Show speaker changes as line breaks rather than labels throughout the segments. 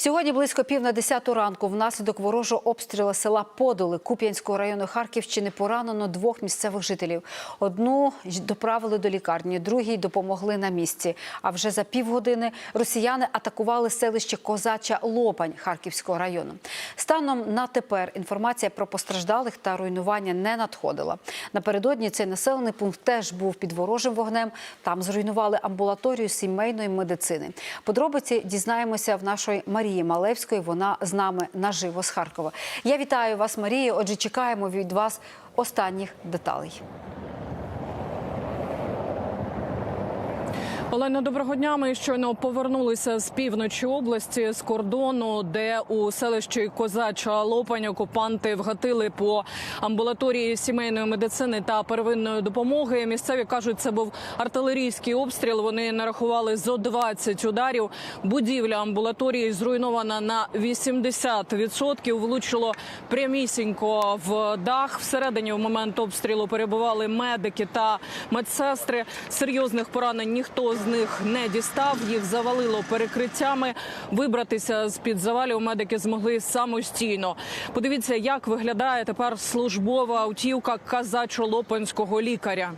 Сьогодні близько пів на десяту ранку внаслідок ворожого обстрілу села Подоли Куп'янського району Харківщини поранено двох місцевих жителів. Одну доправили до лікарні, другій допомогли на місці. А вже за півгодини росіяни атакували селище Козача Лопань Харківського району. Станом на тепер інформація про постраждалих та руйнування не надходила. Напередодні цей населений пункт теж був під ворожим вогнем. Там зруйнували амбулаторію сімейної медицини. Подробиці дізнаємося в нашої Марії Малевської. Вона з нами наживо з Харкова. Я вітаю вас, Марія. Отже, чекаємо від вас останніх деталей.
Олена, доброго дня. Ми щойно повернулися з півночі області з кордону, де у селищі Козача Лопань окупанти вгатили по амбулаторії сімейної медицини та первинної допомоги. Місцеві кажуть, це був артилерійський обстріл. Вони нарахували зо 20 ударів. Будівля амбулаторії зруйнована на 80%. Влучило прямісінько в дах. Всередині в момент обстрілу перебували медики та медсестри. Серйозних поранень ніхто з них не дістав. Їх завалило перекриттями. Вибратися з під завалів медики змогли самостійно. Подивіться, як виглядає тепер службова автівка казачо-лопанського лікаря.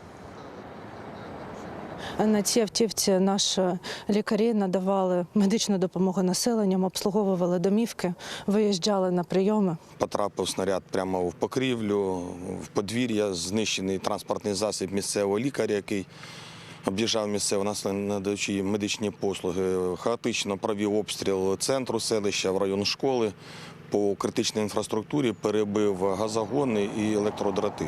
На цій автівці наші лікарі надавали медичну допомогу населенням, обслуговували домівки, виїжджали на прийоми.
Потрапив снаряд прямо в покрівлю, в подвір'я, знищений транспортний засіб місцевого лікаря, який об'їжджав місцево нас надаючи медичні послуги. Хаотично провів обстріл центру селища в район школи. По критичній інфраструктурі перебив газогони і електродрати.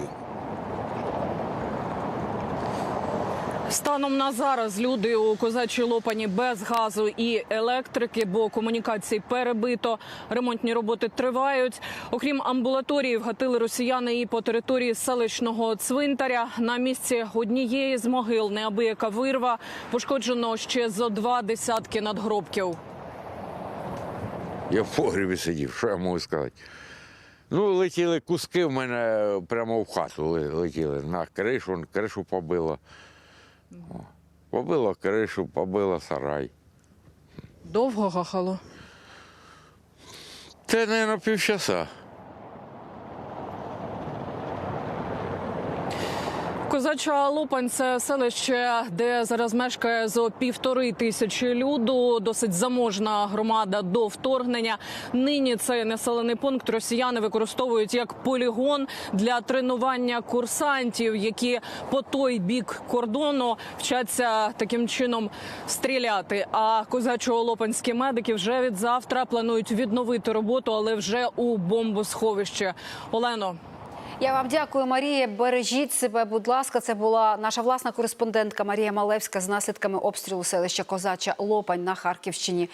Станом на зараз люди у козачій лопані без газу і електрики, бо комунікації перебито. Ремонтні роботи тривають. Окрім амбулаторії, вгатили росіяни і по території селищного цвинтаря. На місці однієї з могил неабияка вирва. Пошкоджено ще зо два десятки надгробків.
Я в погребі сидів, що я можу сказати? Ну, летіли куски в мене прямо в хату летіли. На кришу, кришу побило. Побило кришу, побило сарай.
Довго гахало.
Це, мабуть, півчаса.
Козача Лопань це селище, де зараз мешкає зо півтори тисячі люду. Досить заможна громада до вторгнення. Нині цей населений пункт росіяни використовують як полігон для тренування курсантів, які по той бік кордону вчаться таким чином стріляти. А козачо-лопанські медики вже від завтра планують відновити роботу, але вже у бомбосховищі. Олено.
Я вам дякую, Марія. Бережіть себе, будь ласка. Це була наша власна кореспондентка Марія Малевська з наслідками обстрілу селища Козача Лопань на Харківщині.